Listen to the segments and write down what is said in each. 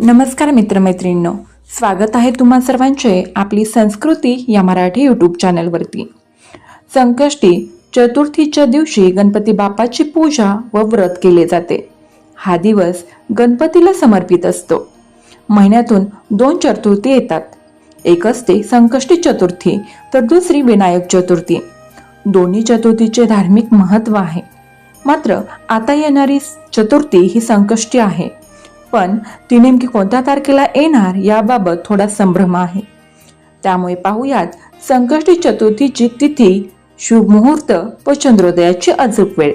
नमस्कार मित्रमैत्रिणींनो. स्वागत आहे तुम्हा सर्वांचे आपली संस्कृती या मराठी यूट्यूब चॅनलवरती संकष्टी चतुर्थीच्या दिवशी गणपती बाप्पाची पूजा व व्रत केले जाते. हा दिवस गणपतीला समर्पित असतो. महिन्यातून दोन चतुर्थी येतात. एक असते संकष्टी चतुर्थी तर दुसरी विनायक चतुर्थी. दोन्ही चतुर्थीचे धार्मिक महत्त्व आहे. मात्र आता येणारी चतुर्थी ही संकष्टी आहे. पण ती नेमकी कोणत्या तारखेला येणार याबाबत थोडा संभ्रम आहे. त्यामुळे पाहूयात संकष्टी चतुर्थीची तिथी शुभ मुहूर्त व चंद्रोदयाची अचूक वेळ.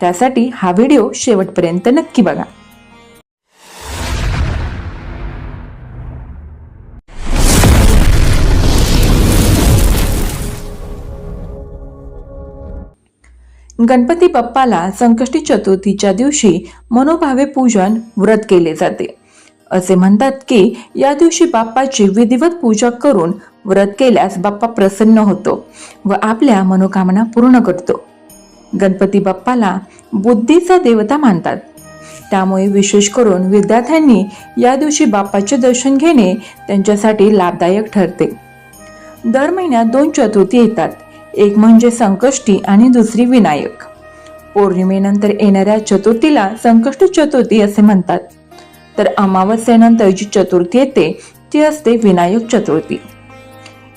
त्यासाठी हा व्हिडिओ शेवटपर्यंत नक्की बघा. गणपती बाप्पाला संकष्टी चतुर्थीच्या दिवशी मनोभावे पूजन व्रत केले जाते. असे म्हणतात की या दिवशी बाप्पाची विधिवत पूजा करून व्रत केल्यास बाप्पा प्रसन्न होतो व आपल्या मनोकामना पूर्ण करतो. गणपती बाप्पाला बुद्धीचा देवता मानतात. त्यामुळे विशेष करून विद्यार्थ्यांनी या दिवशी बाप्पाचे दर्शन घेणे त्यांच्यासाठी लाभदायक ठरते. दर महिन्यात दोन चतुर्थी येतात. एक म्हणजे संकष्टी आणि दुसरी विनायक. पौर्णिमेनंतर येणाऱ्या चतुर्थीला संकष्ट चतुर्थी असे म्हणतात. तर अमावस्येनंतर जी चतुर्थी येते ती असते विनायक चतुर्थी.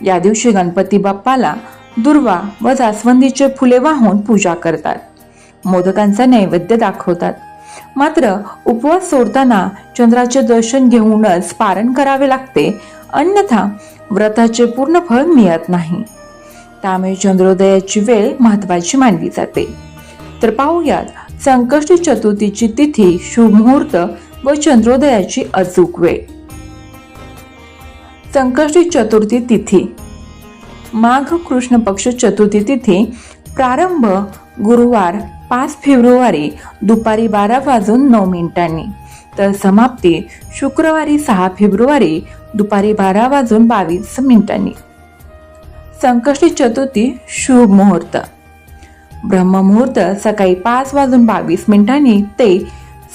या दिवशी गणपती बाप्पाला दुर्वा व जास्वंदीचे फुले वाहून पूजा करतात. मोदकांचा नैवेद्य दाखवतात. मात्र उपवास सोडताना चंद्राचे दर्शन घेऊनच पारण करावे लागते अन्यथा व्रताचे पूर्ण फळ मिळत नाही. त्यामुळे चंद्रोदयाची वेळ महत्वाची मानली जाते. तर पाहूयात संकष्टी चतुर्थीची तिथी शुभ मुहूर्त व चंद्रोदयाची अचूक वेळ. संकष्टी चतुर्थी तिथी. माघ कृष्ण पक्ष चतुर्थी तिथी प्रारंभ गुरुवार पाच फेब्रुवारी दुपारी बारा वाजून नऊ मिनिटांनी. तर समाप्ती शुक्रवारी सहा फेब्रुवारी दुपारी बारा वाजून बावीस मिनिटांनी. संकष्टी चतुर्थी शुभ मुहूर्त. ब्रह्ममुहूर्त सकाळी पाच वाजून बावीस मिनिटांनी ते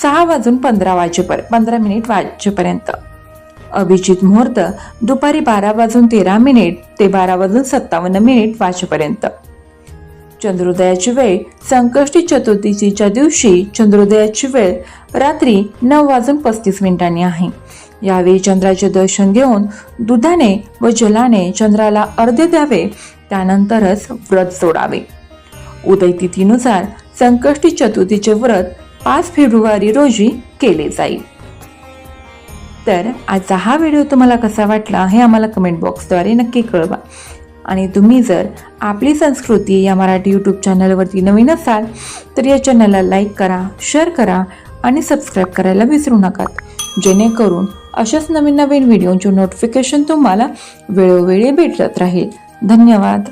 सहा वाजून पंधरा वाजेपर्यंत पंधरा मिनिट वाजेपर्यंत. अभिजित मुहूर्त दुपारी बारा वाजून तेरा मिनिट ते बारा वाजून सत्तावन्न मिनिट वाजेपर्यंत. चंद्रोदयाची वेळ संकष्टी चतुर्थीच्या दिवशी चंद्रोदयाची वेळ रात्री नऊ वाजून पस्तीस मिनिटांनी आहे. यावेळी चंद्राचे दर्शन घेऊन दुधाने व जलाने चंद्राला अर्ध्य द्यावे त्यानंतरच व्रत सोडावे. उदय तिथीनुसार संकष्टी चतुर्थीचे व्रत पाच फेब्रुवारी रोजी केले जाईल. तर आजचा हा व्हिडिओ तुम्हाला कसा वाटला हे आम्हाला कमेंट बॉक्सद्वारे नक्की कळवा. आणि तुम्ही जर आपली संस्कृती या मराठी यूट्यूब चॅनलवरती नवीन असाल तर या चॅनलला लाईक करा शेअर करा आणि सबस्क्राईब करायला विसरू नका. जेणेकरून अशाच नवीन नवीन व्हिडिओंचे नोटिफिकेशन तुम्हाला वेळोवेळी भेटत राहील. धन्यवाद.